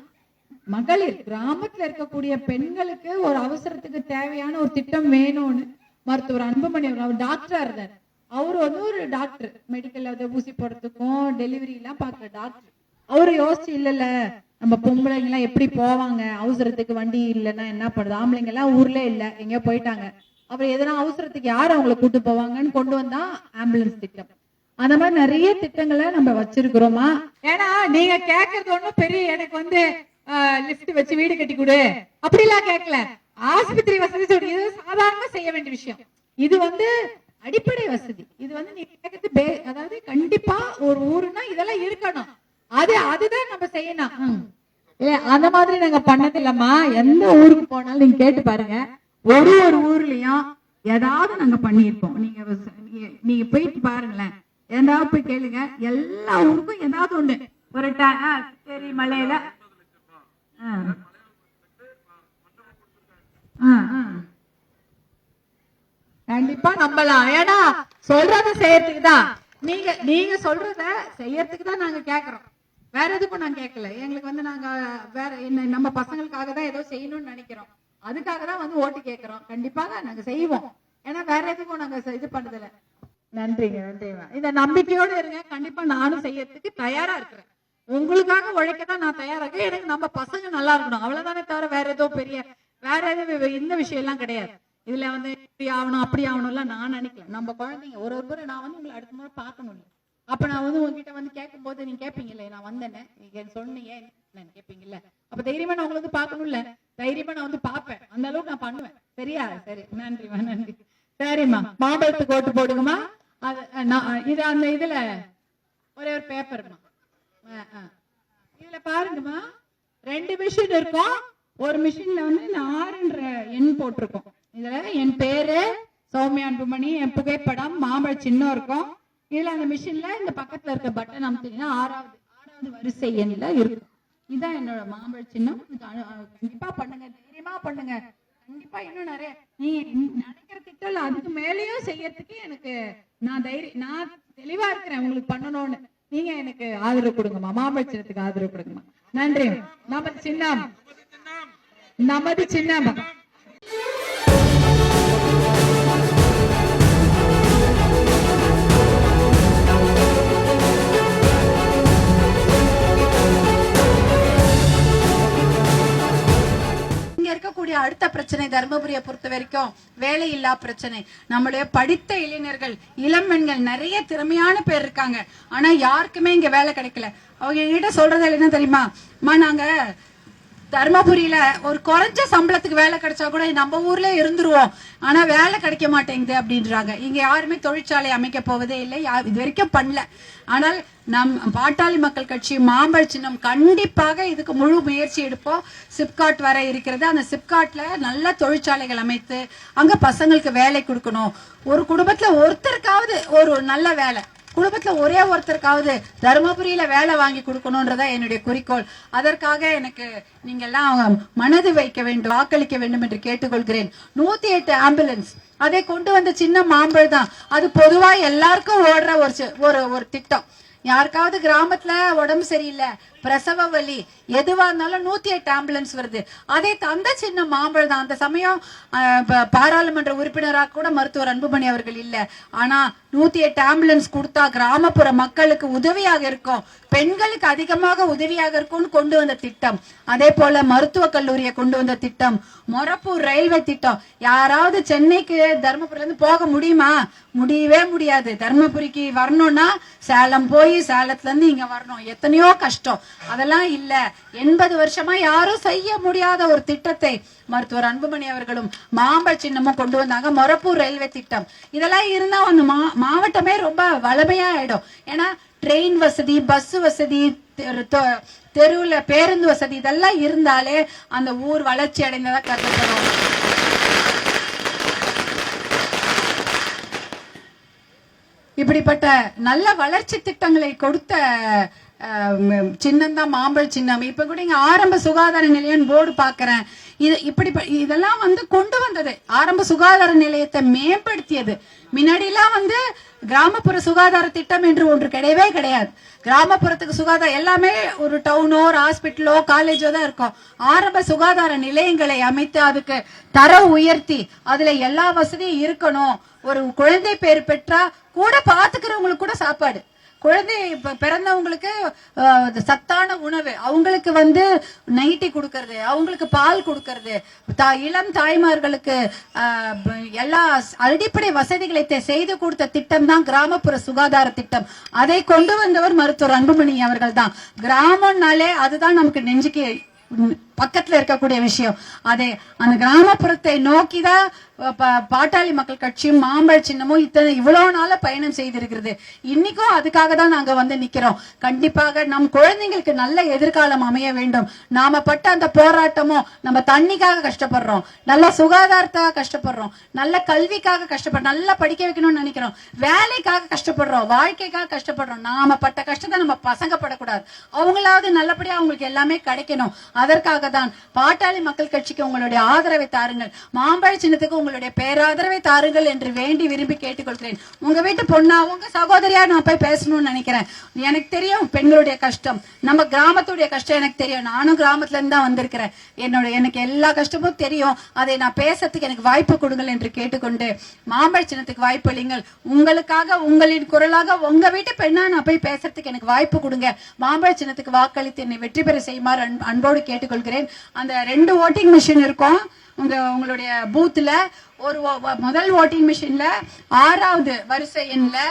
மகளிர் கிராமத்துல இருக்கக்கூடிய பெண்களுக்கு ஒரு அவசரத்துக்கு தேவையான ஒரு திட்டம் வேணும்னு மருத்துவர் அன்புமணி அவர் அவர் டாக்டரா இருந்தார். அவர் வந்து ஒரு டாக்டர் மெடிக்கல்ல வந்து ஊசி போடுறதுக்கும் டெலிவரி எல்லாம் பாக்குற டாக்டர் அவரு யோசிச்சு இல்ல இல்ல நம்ம பொம்பளைங்க எல்லாம் எப்படி போவாங்க? அவசரத்துக்கு வண்டி இல்லைன்னா என்ன பண்ணுது ஆம்பளைங்க எல்லாம் ஊர்ல இல்ல எங்கேயோ போயிட்டாங்க. அப்புறம் எதனா அவசரத்துக்கு யார் அவங்கள கூட்டு போவாங்கன்னு கொண்டு வந்தா ஆம்புலன்ஸ் திட்டம். அந்த மாதிரி நிறைய திட்டங்களை நம்ம வச்சிருக்கிறோமா? ஏன்னா நீங்க கேக்குறது ஒண்ணும் பெரிய எனக்கு வந்து லிஃப்ட் வச்சு வீடு கட்டி கொடு. அப்படிலாம் கேட்கல ஆஸ்பத்திரி வசதி இது சாதாரணமா செய்ய வேண்டிய விஷயம். இது வந்து அடிப்படை வசதி. இது வந்து நீங்க கேக்குறது பே- அதாவது கண்டிப்பா ஒரு ஊருன்னா இதெல்லாம் இருக்கணும். அது அதுதான் நம்ம செய்யணும். இல்ல அந்த மாதிரி நாங்க பண்ணது இல்லம்மா. எந்த ஊருக்கு போனாலும் நீங்க கேட்டு பாருங்க. ஒரு ஒரு ஊர்லயும் ஏதாவது நாங்க பண்ணியிருப்போம். நீங்க நீங்க- போயிட்டு பாருங்களேன். ஏதாவது போய் கேளுங்க. எல்லா ஊருக்கும் ஏதாவது ஒண்ணு. ஒரு சரி மலையில. கண்டிப்பா நம்பலாம். ஏன்னா சொல்றத செய்யறதுக்கு தான். நீங்க நீங்க சொல்றத செய்யறதுக்கு தான் நாங்க கேக்குறோம். வேற எதுக்கும் நாங்க கேட்கல எங்களுக்கு வந்து நாங்க வேற என்ன நம்ம பசங்களுக்காக தான் ஏதோ செய்யணும்னு நினைக்கிறோம். அதுக்காக தான் வந்து ஓட்டு கேட்கறோம் கண்டிப்பாக நாங்க செய்வோம். ஏன்னா வேற எதுக்கும் நாங்க இது பண்ணதில்ல. நன்றிங்க நன்றிங்க. இந்த நம்பிக்கையோட இருங்க. கண்டிப்பா நானும் செய்யறதுக்கு தயாரா இருக்கிறேன். உங்களுக்காக உழைக்க தான் நான் தயாரா இருக்கேன். எனக்கு நம்ம பசங்க நல்லா இருக்கணும். அவ்வளவுதானே தவிர வேற ஏதோ பெரிய வேற எதுவும் இந்த விஷயம் எல்லாம் கிடையாது. இதுல வந்து இப்படி ஆகணும் அப்படி ஆகணும்லாம் நான் நினைக்கல. நம்ம குழந்தைங்க ஒரு ஒரு முறை நான் வந்து உங்களை அடுத்த முறை பார்க்கணும் அப்ப நான் வந்து உங்ககிட்ட வந்து கேட்கும் போது நீங்க கேட்பீங்கல்ல நான் வந்தேனே நீங்க சொன்னீங்க என்னன்னு கேட்பீங்கல்ல அப்ப தைரியமா நான் உங்களை வந்து பார்க்கணும்ல தைரியமா நான் வந்து பார்ப்பேன். அந்த அளவுக்கு நான் பண்ணுவேன். சரியா? சரி. நன்றிமா நன்றி. சரிம்மா. மாம்பழத்துக்கு ஓட்டு போடுங்கம்மா. அது நான் இது அந்த இதுல ஒரே ஒரு பேப்பர்மா இதுல பாருங்கம்மா. ரெண்டு மிஷின் இருக்கும். ஒரு மிஷின்ல வந்து இந்த ஆறுன்ற எண் போட்டிருக்கோம். இதுல என் பேரு சௌமியா அன்புமணி என் புகைப்படம் மாம்பழ சின்னம் இருக்கும். இதுல அந்த மிஷின்ல இந்த பக்கத்துல இருக்க பட்டன் அமுத்தீங்கன்னா ஆறாவது ஆறாவது வரிசை எண்ல இருக்கும். இதான் என்னோட மாம்பழ சின்னம். கண்டிப்பா பண்ணுங்க தைரியமா பண்ணுங்க. கண்டிப்பா இன்னும் நிறைய நீ நினைக்கிற திட்டம் இல்ல அதுக்கு மேலேயும் செய்யறதுக்கு எனக்கு நான் தைரியம் நான் தெளிவா இருக்கிறேன் உங்களுக்கு பண்ணணும்னு. நீங்க எனக்கு ஆதரவு கொடுங்கம்மா மாம்பழ சின்னத்துக்கு ஆதரவு கொடுங்கம்மா. நன்றி மாம்பழ சின்னம். நமது சின்னம்மா. இருக்கக்கூடிய அடுத்த பிரச்சனை தர்மபுரியை பொறுத்த வரைக்கும் வேலை இல்லா பிரச்சனை. நம்மளுடைய படித்த இளைஞர்கள் இளம்பெண்கள் நிறைய திறமையான பேர் இருக்காங்க. ஆனா யாருக்குமே இங்க வேலை கிடைக்கல. அவங்க என்கிட்ட சொல்றது என்ன தெரியுமா? அம்மா நாங்க தர்மபுரியில ஒரு குறைஞ்ச சம்பளத்துக்கு வேலை கிடைச்சா கூட நம்ம ஊர்ல இருந்துருவோம். ஆனா வேலை கிடைக்க மாட்டேங்குது அப்படின்றாங்க. இங்க யாருமே தொழிற்சாலை அமைக்க போவதே இல்லை. இது வரைக்கும் பண்ணல. ஆனால் நம் பாட்டாளி மக்கள் கட்சி மாம்பழ சின்னம் கண்டிப்பாக இதுக்கு முழு முயற்சி எடுப்போம். சிப்காட் வர இருக்கிறது. அந்த சிப்காட்ல நல்ல தொழிற்சாலைகள் அமைத்து அங்க பசங்களுக்கு வேலை கொடுக்கணும். ஒரு குடும்பத்துல ஒருத்தருக்காவது ஒரு நல்ல வேலை. குடும்பத்துல ஒரே ஒருத்தருக்காவது தருமபுரியில வேலை வாங்கி கொடுக்கணும்ன்றதா என்னுடைய குறிக்கோள். அதற்காக எனக்கு நீங்க எல்லாம் மனது வைக்க வேண்டும் வாக்களிக்க வேண்டும் என்று கேட்டுக்கொள்கிறேன். நூத்தி எட்டு ஆம்புலன்ஸ். அதை கொண்டு வந்த சின்ன மாம்பழம் தான். அது பொதுவா எல்லாருக்கும் ஓடுற ஒரு ஒரு ஒரு திட்டம். யாருக்காவது கிராமத்துல உடம்பு சரியில்லை பிரசவ வலி எதுவா இருந்தாலும் நூத்தி எட்டு ஆம்புலன்ஸ் வருது. அதே தந்த சின்ன மாம்பழம் தான். அந்த சமயம் பாராளுமன்ற உறுப்பினராக கூட மருத்துவர் அன்புமணி அவர்கள் இல்ல. ஆனா நூத்தி எட்டு ஆம்புலன்ஸ் கொடுத்தா கிராமப்புற மக்களுக்கு உதவியாக இருக்கும். பெண்களுக்கு அதிகமாக உதவியாக இருக்கும்னு கொண்டு வந்த திட்டம். அதே போல மருத்துவக் கல்லூரியை கொண்டு வந்த திட்டம். மொரப்பூர் ரயில்வே திட்டம். யாராவது சென்னைக்கு தர்மபுரில இருந்து போக முடியுமா? முடியவே முடியாது. தர்மபுரிக்கு வரணும்னா சேலம் போய் சேலத்துல இருந்து இங்க வரணும். எத்தனையோ கஷ்டம். அதெல்லாம் இல்ல. எண்பது வருஷமா யாரும் செய்ய முடியாத ஒரு திட்டத்தை மருத்துவர் அன்புமணி அவர்களும் மாம்பழ சின்னமும் கொண்டு வந்தாங்க. மொரப்பூர் ரயில்வே திட்டம். இதெல்லாம் இருந்தா அந்த மா- மாவட்டமே ரொம்ப வளமையா ஆயிடும் ஏன்னா ட்ரெயின் வசதி பஸ் வசதி தெருவில் பேருந்து வசதி இதெல்லாம் இருந்தாலே அந்த ஊர் வளர்ச்சி அடைந்ததாக கருதப்படும். இப்படிப்பட்ட நல்ல வளர்ச்சி திட்டங்களை கொடுத்த சின்னம் தான் மாம்பழ சின்னம் இப்ப கூட இங்க ஆரம்ப சுகாதார நிலையம் போர்டு பாக்குறேன். இது இப்படி இதெல்லாம் வந்து கொண்டு வந்தது. ஆரம்ப சுகாதார நிலையத்தை மேம்படுத்தியது. முன்னாடிலாம் வந்து கிராமப்புற சுகாதார திட்டம் என்று ஒன்று கிடையவே கிடையாது. கிராமப்புறத்துக்கு சுகாதாரம் எல்லாமே ஒரு டவுனோ ஒரு ஹாஸ்பிட்டலோ காலேஜோ தான் இருக்கும். ஆரம்ப சுகாதார நிலையங்களை அமைத்து அதுக்கு தர உயர்த்தி அதுல எல்லா வசதியும் இருக்கணும். ஒரு குழந்தை பேர் பெற்றா கூட பாத்துக்கிறவங்களுக்கு கூட சாப்பாடு. குழந்தை பிறந்தவங்களுக்கு சத்தான உணவு. அவங்களுக்கு வந்து நைட்டி கொடுக்கறது அவங்களுக்கு பால் கொடுக்கறது. தா- இளம் தாய்மார்களுக்கு எல்லா அடிப்படை வசதிகளை செய்து கொடுத்த திட்டம் தான் கிராமப்புற சுகாதார திட்டம். அதை கொண்டு வந்தவர் மருத்துவர் அன்புமணி அவர்கள் தான் கிராமம்னாலே அதுதான் நமக்கு நெஞ்சுக்கு பக்கத்துல இருக்கக்கூடிய விஷயம். அதே அந்த கிராமப்புறத்தை நோக்கிதான் தான் பாட்டாளி மக்கள் கட்சியும் மாம்பழ சின்னமும் இத்தனை இவ்வளவு நாள பயணம் செய்திருக்கிறது. இன்னைக்கும் அதுக்காக தான் நாங்க வந்து நிக்கிறோம். கண்டிப்பாக நம் குழந்தைங்களுக்கு நல்ல எதிர்காலம் அமைய வேண்டும். நாம பட்ட அந்த போராட்டமும் நம்ம தண்ணிக்காக கஷ்டப்படுறோம். நல்ல சுகாதாரத்துக்காக கஷ்டப்படுறோம். நல்ல கல்விக்காக கஷ்டப்படுறோம் நல்லா படிக்க வைக்கணும்னு நினைக்கிறோம். வேலைக்காக கஷ்டப்படுறோம். வாழ்க்கைக்காக கஷ்டப்படுறோம். நாம பட்ட கஷ்டத்தை நம்ம பசங்க படக்கூடாது அவங்களாவது நல்லபடியா அவங்களுக்கு எல்லாமே கிடைக்கணும். அதற்காக தான். பாட்டாளி மக்கள் கட்சிக்கு உங்களுடைய ஆதரவை தாருங்கள். மாம்பழ சின்னத்துக்கு உங்களுடைய பேராதரவை தாருங்கள் என்று வேண்டி விரும்பி கேட்டுக்கொள்கிறேன். உங்க வீட்டு பொண்ணா உங்க சகோதரியா நான் போய் பேசணும்னு நினைக்கிறேன். எனக்கு தெரியும் பெண்களுடைய கஷ்டம். நம்ம கிராமத்துடைய கஷ்டம் எனக்கு தெரியும். நானும் கிராமத்துல இருந்து தான் வந்திருக்கிறேன். என்னோட எனக்கு எல்லா கஷ்டமும் தெரியும். அதை நான் பேசறதுக்கு எனக்கு வாய்ப்பு கொடுங்கள் என்று கேட்டுக்கொண்டு மாம்பழ சின்னத்துக்கு வாய்ப்பு அளிங்கள் உங்களுக்காக உங்களின் குரலாக உங்க வீட்டு பெண்ணா நான் போய் பேசுறதுக்கு எனக்கு வாய்ப்பு கொடுங்க. மாம்பழ சின்னத்துக்கு வாக்களித்து என்னை வெற்றி பெற செய்யுமாறு அன்போடு கேட்டுக்கொள்கிறேன். அந்த ரெண்டு ஓட்டிங் மிஷின் இருக்கும். உங்க உங்களுடைய பூத்துல ஒரு முதல் ஓட்டிங் மிஷின்ல ஆறாவது வரிசை எண்ணில்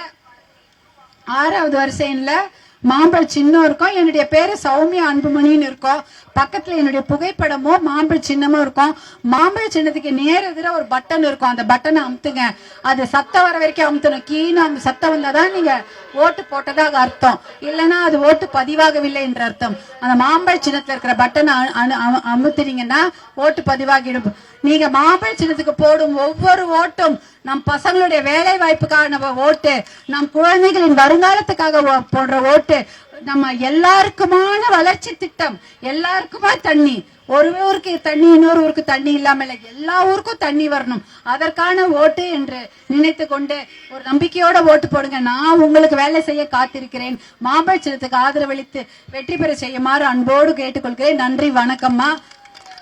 ஆறாவது வரிசை எண்ணில் மாம்பழ சின்னம் இருக்கும். என்னுடைய பேரு சௌமியா அன்புமணின்னு இருக்கும். பக்கத்துல என்னுடைய புகைப்படமும் மாம்பழ சின்னமும் இருக்கும். மாம்பழ சின்னத்துக்கு நேர் எதிர ஒரு பட்டன் இருக்கும். அந்த பட்டனை அமுத்துங்க. அது சத்தம் வர வரைக்கும் அமுத்தணும். கீழே அந்த சத்தம் வந்தாதான் நீங்க ஓட்டு போட்டதாக அர்த்தம். இல்லைன்னா அது ஓட்டு பதிவாகவில்லை என்ற அர்த்தம். அந்த மாம்பழ சின்னத்துல இருக்கிற பட்டனை அமு- அமுத்துனீங்கன்னா ஓட்டு பதிவாகிடும். நீங்க மாம்பழ சின்னத்துக்கு போடும் ஒவ்வொரு ஓட்டும் நம் பசங்களுடைய வேலை வாய்ப்புக்கான ஓட்டு நம் குழந்தைகளின் வருங்காலத்துக்காக ஓ- போடுற ஓட்டு நம்ம எல்லாருக்குமான வளர்ச்சி திட்டம் எல்லாருக்குமா தண்ணி? ஒரு ஊருக்கு தண்ணி இன்னொரு ஊருக்கு தண்ணி இல்லாம இல்லை எல்லா ஊருக்கும் தண்ணி வரணும். அதற்கான ஓட்டு என்று நினைத்து கொண்டு ஒரு நம்பிக்கையோட ஓட்டு போடுங்க. நான் உங்களுக்கு வேலை செய்ய காத்திருக்கிறேன். மாம்பழச்சத்துக்கு ஆதரவளித்து வெற்றி பெற செய்யுமாறு அன்போடு கேட்டுக்கொள்கிறேன். நன்றி வணக்கம்மா.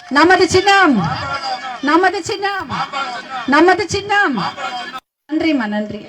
நமது சின்னம். நமது சின்னம். நமது சின்னம். நன்றிம்மா நன்றி.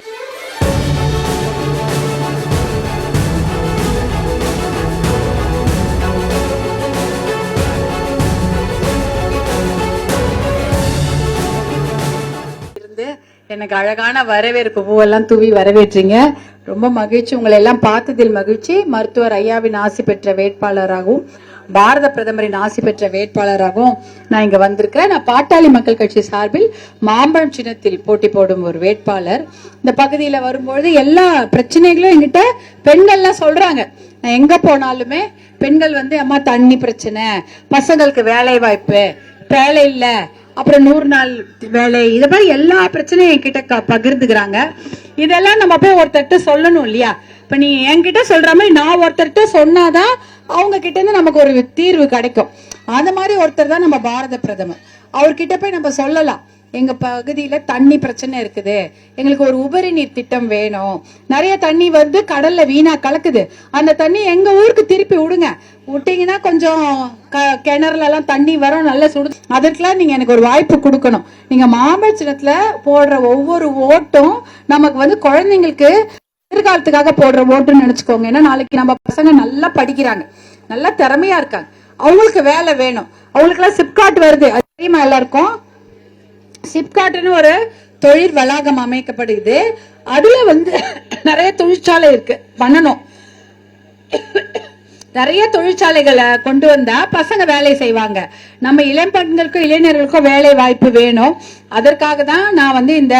எனக்கு அழகான வரவேற்பு பூவெல்லாம் தூவி வரவேற்றீங்க. ரொம்ப மகிழ்ச்சி. உங்களை எல்லாம் பார்த்ததில் மகிழ்ச்சி. மருத்துவர் ஐயாவின் ஆசி பெற்ற வேட்பாளராகவும் பாரத பிரதமரின் ஆசி பெற்ற வேட்பாளராகவும் நான் இங்க வந்திருக்கிறேன். நான் பாட்டாளி மக்கள் கட்சி சார்பில் மாம்பழம் சின்னத்தில் போட்டி போடும் ஒரு வேட்பாளர். இந்த பகுதியில வரும்பொழுது எல்லா பிரச்சனைகளும் என்கிட்ட பெண்கள்லாம் சொல்றாங்க. நான் எங்க போனாலுமே பெண்கள் வந்து அம்மா தண்ணி பிரச்சனை. பசங்களுக்கு வேலை வாய்ப்பு வேலை இல்ல. அப்புறம் நூறு நாள் வேலை. இதை மாதிரி எல்லா பிரச்சனையும் என்கிட்ட பகிர்ந்துக்கிறாங்க. இதெல்லாம் நம்ம போய் ஒருத்தர்கிட்ட சொல்லணும் இல்லையா? இப்ப நீ என்கிட்ட சொல்ற மாதிரி நான் ஒருத்தர்கிட்ட சொன்னாதான் அவங்க கிட்ட இருந்து நமக்கு ஒரு தீர்வு கிடைக்கும். அந்த மாதிரி ஒருத்தர் தான் நம்ம பாரத பிரதமர். அவர்கிட்ட போய் நம்ம சொல்லலாம். எங்க பகுதியில தண்ணி பிரச்சனை இருக்குது. எங்களுக்கு ஒரு உபரி நீர் திட்டம் வேணும். நிறைய தண்ணி வந்து கடல்ல வீணா கலக்குது. அந்த தண்ணி எங்க ஊருக்கு திருப்பி விடுங்க. விட்டீங்கன்னா கொஞ்சம் க- கிணறுல எல்லாம் தண்ணி வரும் நல்லா சுடு அதற்கெல்லாம் நீங்க எனக்கு ஒரு வாய்ப்பு கொடுக்கணும். நீங்க மாம்பழ சின்னத்துல போடுற ஒவ்வொரு ஓட்டும் நமக்கு வந்து குழந்தைங்களுக்கு எதிர்காலத்துக்காக போடுற ஓட்டுன்னு நினைச்சுக்கோங்க. ஏன்னா நாளைக்கு நம்ம பசங்க நல்லா படிக்கிறாங்க. நல்லா திறமையா இருக்காங்க. அவங்களுக்கு வேலை வேணும். அவங்களுக்கு எல்லாம் சிப்காட் வருது. அது தெரியுமா எல்லாருக்கும்? சிப்காட்னு ஒரு தொழில் வளாகம் அமைக்கப்படுது. அதுல வந்து நிறைய தொழிற்சாலை இருக்கு. பண்ணணும். நிறைய தொழிற்சாலைகளை கொண்டு வந்தா பசங்க வேலை செய்வாங்க. நம்ம இளம் பெண்களுக்கும் இளைஞர்களுக்கும் வேலை வாய்ப்பு வேணும். அதற்காக தான் நான் வந்து இந்த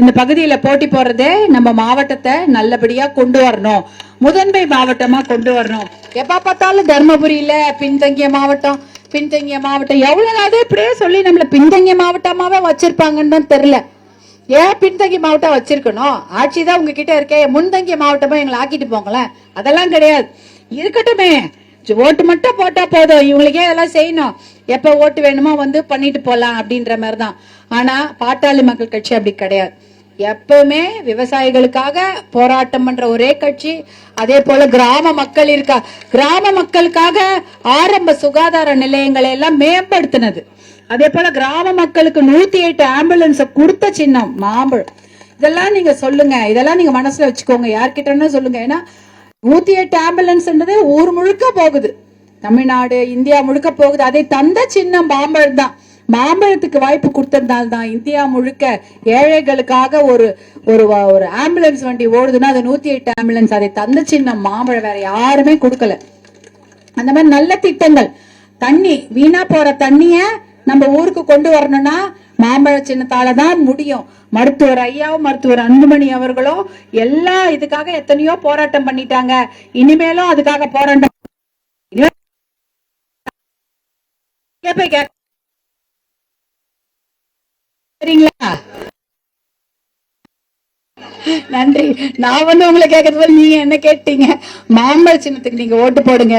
இந்த பகுதியில போட்டி போடுறதே நம்ம மாவட்டத்தை நல்லபடியா கொண்டு வரணும். முதன்மை மாவட்டமா கொண்டு வரணும். எப்ப பார்த்தாலும் தர்மபுரியில பின்தங்கிய மாவட்டம் பின்தங்கிய மாவட்டம். எவ்வளவு நாள் இப்படியே சொல்லி நம்மள பின்தங்கிய மாவட்டமாவே வச்சிருப்பாங்கன்னு தான் தெரியல. ஏன் பின்தங்கிய மாவட்டம் வச்சிருக்கணும்? ஆட்சி தான் உங்ககிட்ட இருக்கே. முன்தங்கிய மாவட்டமா எங்களை ஆக்கிட்டு போங்களேன். அதெல்லாம் கிடையாது. இருக்கட்டுமே. ஓட்டு மட்டும் போட்டா போதும். இவங்களுக்கே இதெல்லாம் செய்யணும்? எப்ப ஓட்டு வேணுமோ வந்து பண்ணிட்டு போலாம் அப்படின்ற மாதிரி தான் ஆனா பாட்டாளி மக்கள் கட்சி அப்படி கிடையாது. எப்பவுமே விவசாயிகளுக்காக போராட்டம் பண்ற ஒரே கட்சி அதே போல கிராம மக்கள் இருக்கா கிராம மக்களுக்காக ஆரம்ப சுகாதார நிலையங்களை எல்லாம் மேம்படுத்தினது. அதே போல கிராம மக்களுக்கு நூத்தி எட்டு ஆம்புலன்ஸ் கொடுத்த சின்னம் மாம்பழம். இதெல்லாம் நீங்க சொல்லுங்க. இதெல்லாம் நீங்க மனசுல வச்சுக்கோங்க. யார்கிட்டன்னா சொல்லுங்க. ஏன்னா நூத்தி எட்டு ஆம்புலன்ஸ்ன்றது ஊர் முழுக்க போகுது. தமிழ்நாடு இந்தியா முழுக்க போகுது. அதை தந்த சின்னம் மாம்பழம் தான். மாம்பழத்துக்கு வாய்ப்பு கொடுத்ததுனால தான் இந்தியா முழுக்க ஏழைகளுக்காக ஒரு ஒரு ஒரு ஆம்புலன்ஸ் வண்டி ஓடுதுன்னா அது நூத்தி எட்டு ஆம்புலன்ஸ் அதை தந்த சின்னம் மாம்பழம் வேற யாருமே கொடுக்கல. அந்த மாதிரி நல்ல திட்டங்கள். தண்ணி வீணா போற தண்ணிய நம்ம ஊருக்கு கொண்டு வரணும்னா மாம்பழ சின்னத்தால தான் முடியும். மருத்துவர் ஐயாவும் மருத்துவர் அன்புமணி அவர்களும் எல்லா இதுக்காக எத்தனையோ போராட்டம் பண்ணிட்டாங்க. இனிமேலும் அதுக்காக போராட்டம் சரிங்களா? நன்றி. நான் வந்து உங்களை கேட்கறது நீங்க என்ன கேட்டீங்க? மாம்பழ சின்னத்துக்கு நீங்க ஓட்டு போடுங்க.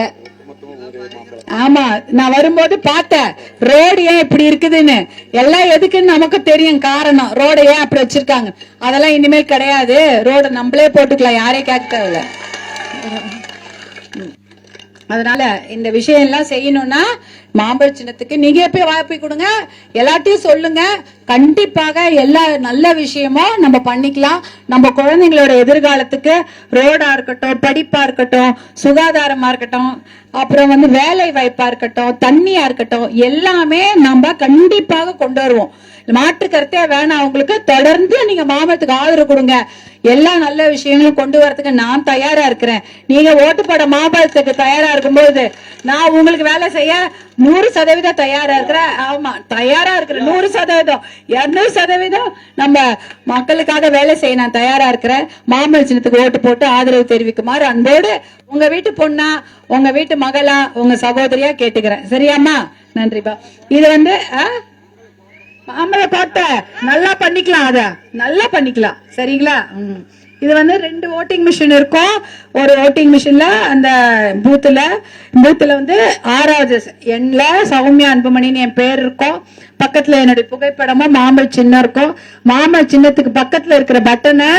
ஆமா நான் வரும்போது பார்த்தேன் ரோடு ஏன் இப்படி இருக்குதுன்னு. எல்லாம் எதுக்குன்னு நமக்கு தெரியும் காரணம். ரோடு ஏன் அப்படி வச்சிருக்காங்க? அதெல்லாம் இனிமேல் கிடையாது. ரோட நம்மளே போட்டுக்கலாம் யாரையும் கேட்க தேவையில்ல அதனால இந்த விஷயம் எல்லாம் செய்யணும்னா மாம்பழ சின்னத்துக்கு நீங்க போய் வாய்ப்பு கொடுங்க. எல்லாத்தையும் சொல்லுங்க. கண்டிப்பாக எல்லா நல்ல விஷயமும் நம்ம பண்ணிக்கலாம். நம்ம குழந்தைங்களோட எதிர்காலத்துக்கு ரோடா இருக்கட்டும் படிப்பா இருக்கட்டும் சுகாதாரமா இருக்கட்டும் அப்புறம் வந்து வேலை வாய்ப்பா இருக்கட்டும் தண்ணியா இருக்கட்டும் எல்லாமே நம்ம கண்டிப்பாக கொண்டு வருவோம். மாற்று கருத்தே வேணாம். அவங்களுக்கு தொடர்ந்து நீங்க மாமரத்துக்கு ஆதரவு கொடுங்க. எல்லா நல்ல விஷயங்களும் கொண்டு வரதுக்கு நான் தயாரா இருக்கிறேன். நீங்க ஓட்டு போட மாம்பழத்துக்கு தயாரா இருக்கும்போது நான் உங்களுக்கு வேலை செய்ய நூறு சதவீதம் தயாரா இருக்கிறேன் ஆமா தயாரா இருக்கிறேன் நூறு சதவீதம். இருநூறு சதவீதம் நம்ம மக்களுக்காக வேலை செய்ய நான் தயாரா இருக்கிறேன். மாமல் சின்னத்துக்கு ஓட்டு போட்டு ஆதரவு தெரிவிக்குமாறு அன்போடு உங்க வீட்டு பொண்ணா உங்க வீட்டு மகளா உங்க சகோதரியா கேட்டுக்கிறேன். சரியாம்மா? நன்றிப்பா. இது வந்து ஆ? மாம்பழ கோட்டை நல்லா பண்ணிக்கலாம் அத. நல்லா பண்ணிக்கலாம். சரிங்களா? ம். இது வந்து ரெண்டு ஓட்டிங் மிஷின் இருக்கும். ஒரு ஓட்டிங் மிஷின்ல அந்த பூத்துல பூத்துல வந்து ஆறாவது எண்ல சௌமியா அன்புமணின்னு என் பேர் இருக்கும். பக்கத்துல என்னுடைய புகைப்படமும் மாம்பழ சின்னம் இருக்கும். மாம்பழ சின்னத்துக்கு பக்கத்துல இருக்கிற பட்டனை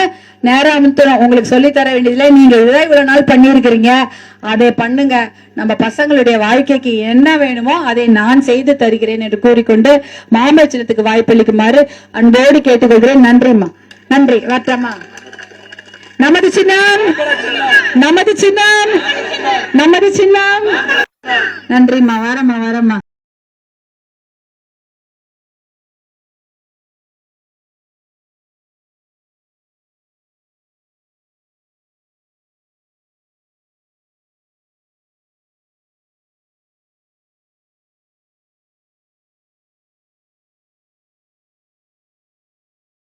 நேரம் அமுத்துறோம் உங்களுக்கு சொல்லி தர வேண்டியதுல நீங்க இதை இவ்வளவு நாள் பண்ணியிருக்கிறீங்க? அதை பண்ணுங்க. நம்ம பசங்களுடைய வாழ்க்கைக்கு என்ன வேணுமோ அதை நான் செய்து தருகிறேன் என்று கூறிக்கொண்டு மாம்பழ சின்னத்துக்கு வாய்ப்பளிக்குமாறு அன்போடு கேட்டுக்கொள்கிறேன். நன்றிம்மா. நன்றி. வரட்டம்மா நமது சின்னம். நமது சின்னம். நமது சின்னம். நன்றிம்மா வரம்மா வரம்மா